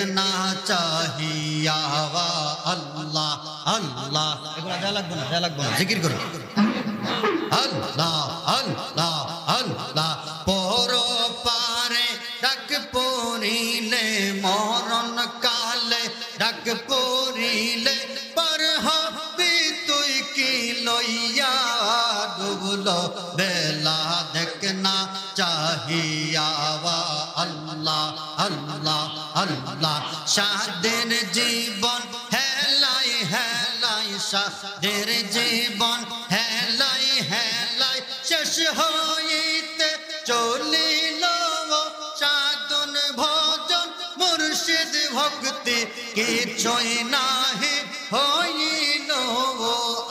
দেখনা চাহিয়া আল্লাহ আল্লাহ। লাগবে না লাগবে না, জিকির করুন আল্লাহ আল্লাহ আল্লাহ। পর পারে ডাক মরণ কালে ডাক পড়িলে, পর হবি তুই কি লইয়া ডুবলো বেলা জীবন হেলাই হেলাই সাদের জীবন হেলাই হেলাই, শেষ হইতে চলিল সাধন ভজন, মুর্শিদ ভক্তি কিছুই নাহি হইল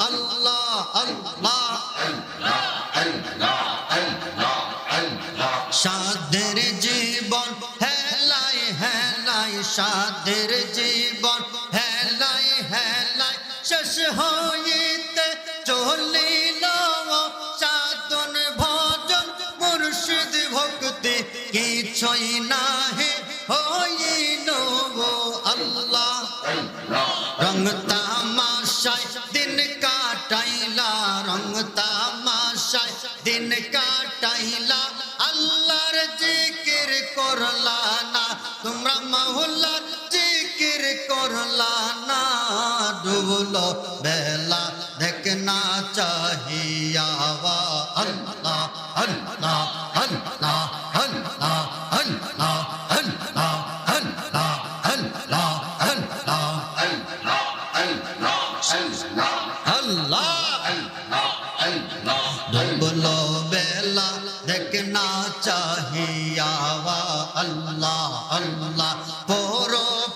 আল্লাহ আল্লাহ সাদের জীবন হেলাই সাদের জীবন হেলাই হেলাই শেষ হইতে চলিল সাধন ভজন মুর্শিদ ভক্তি কিছুই নাহি হইল আল্লাহ রং তামাশায় দিন কাটাইলা রং তামাশায় দিন কাটাইলা আল্লাহর জিকির করলা না তোমরা মহুল্লার জিকির করলা না ডুবল বেলা দেখনা চাহিয়া আল্লাহ আল্লাহ পর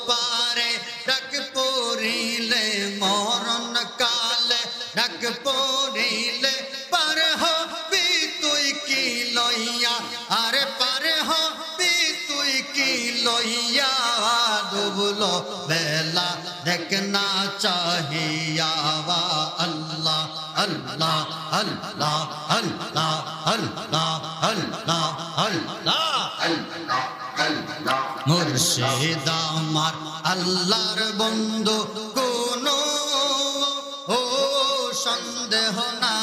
পারে ডাক পড়িলে মরণ কালে, ডাক পড়িলে পার হবি তুই কি লইয়া? আরে পার হবি তুই কি লইয়া? ডুবলো বেলা দেখনা চাহিয়া আল্লাহ আল্লাহ আল্লাহ আল্লাহ আল্লাহ আল্লাহ আল্লাহ। মুর্শিদ আমার আল্লাহর বন্ধু কোন ও সন্দেহ না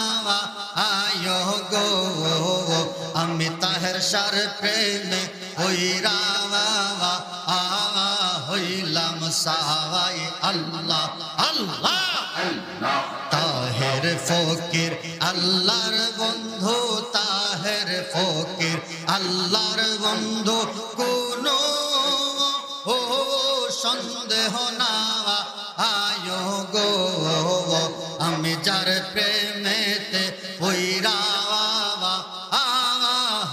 আয় গো, আমি তাহের সার প্রেমে হইরা আ হইলাম সাহাই আল্লাহ আল্লাহ। তাহের ফকির আল্লাহর বন্ধু তাহের ফকির, আল্লাহর বন্ধু কোন ও সন্দেহ না। আয়ো গো, আমি যার প্রেমেতে হইরা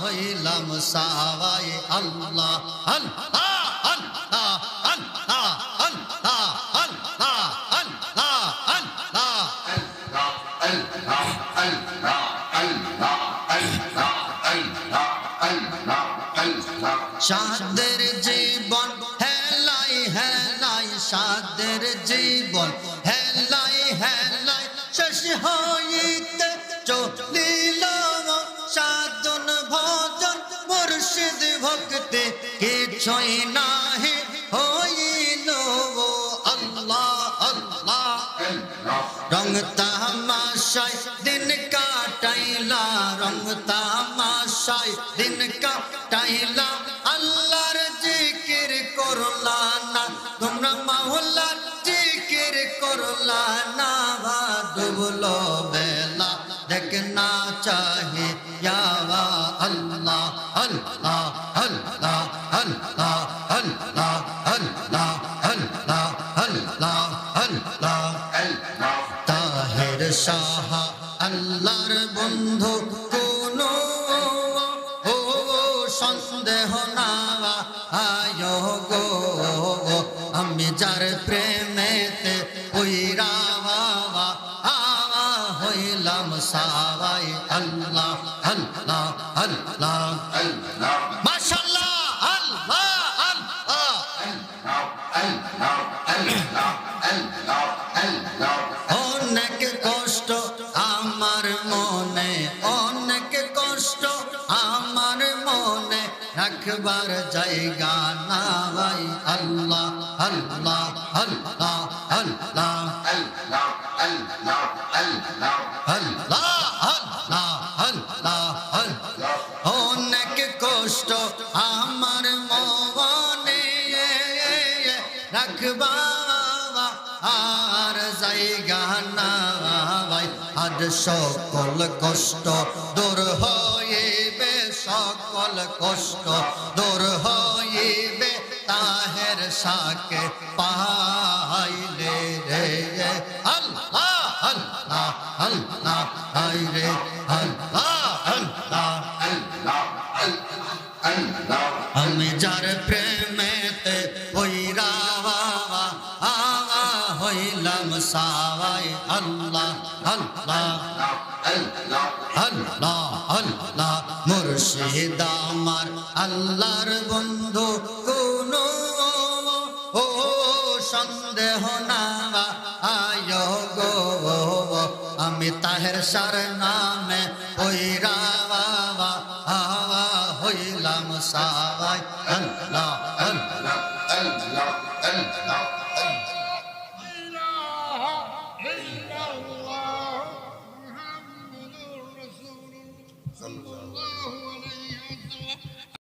হইলাম আল্লাহ আল্লাহ আল্লাহ। সাদের জীবন, হেলাই হেলাই, সাদের জীবন, হেলাই হেলাই, শেষ হইতে চলিল সাধন ভজন, মুর্শিদ ভক্তি কিছুই নাহি হইল আল্লাহ আল্লাহ। রং তামাশায় দিন কাটাইলা, রং তামাশায় দিন কাটাইলা। তাহের শাহ আল্লাহর বন্ধু কোন ও সন্দেহ না আয় গো, আমি যার প্রেমেতে ওইরা হইলাম আল্লাহ আল্লাহ। আমার মনে অনেক কষ্ট আমার মনে রাখবার জায়গা না ভাই, আল্লাহ আল্লাহ আল্লাহ আল্লাহ আল্লাহ আল্লাহ আল্লাহ আল্লাহ অনেক কষ্ট আমার মনে রাখবা, আর জায়গা না ভাই আজ সকল কষ্ট দূর হইবে সকল কষ্ট দূর হইবে তাহের সাকে পাইলে সাওয়ায় আল্লাহ আল্লাহ আল্লাহ আল্লাহ। মুর্শিদ আমার আল্লাহর বন্ধু, কোন ও সন্দেহ না। আয় গো, আমি তাহের সার নামে ওইরা হাওয়া হইলাম সাওয়ায় আল্লাহ আল্লাহ আল্লাহ আল্লাহ।